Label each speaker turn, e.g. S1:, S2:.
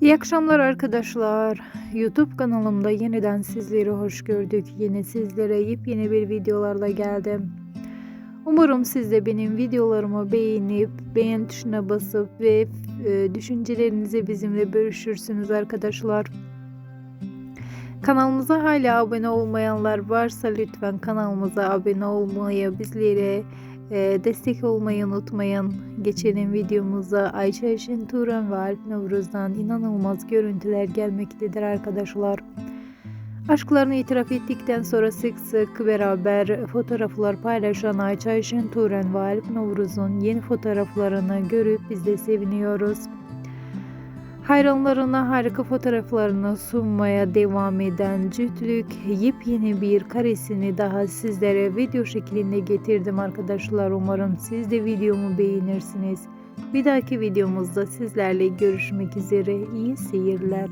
S1: İyi akşamlar arkadaşlar. YouTube kanalımda yeniden sizleri hoş gördük. Yine sizlere yepyeni bir videolarla geldim. Umarım siz de benim videolarımı beğenip beğen tuşuna basıp ve e, düşüncelerinizi bizimle bölüşürsünüz arkadaşlar. Kanalımıza hala abone olmayanlar varsa lütfen kanalımıza abone olmayı, bizlere destek olmayı unutmayın. Geçelim videomuza. Ayça Eşin Turan ve Alp Nevruz'dan inanılmaz görüntüler gelmektedir arkadaşlar. Aşklarını itiraf ettikten sonra sık sık beraber fotoğraflar paylaşan Ayça Eşin Turan ve Alp Nevruz'un yeni fotoğraflarını görüp biz de seviniyoruz. Hayranlarına harika fotoğraflarını sunmaya devam eden cütlük yepyeni bir karesini daha sizlere video şeklinde getirdim arkadaşlar. Umarım siz de videomu beğenirsiniz. Bir dahaki videomuzda sizlerle görüşmek üzere. İyi seyirler.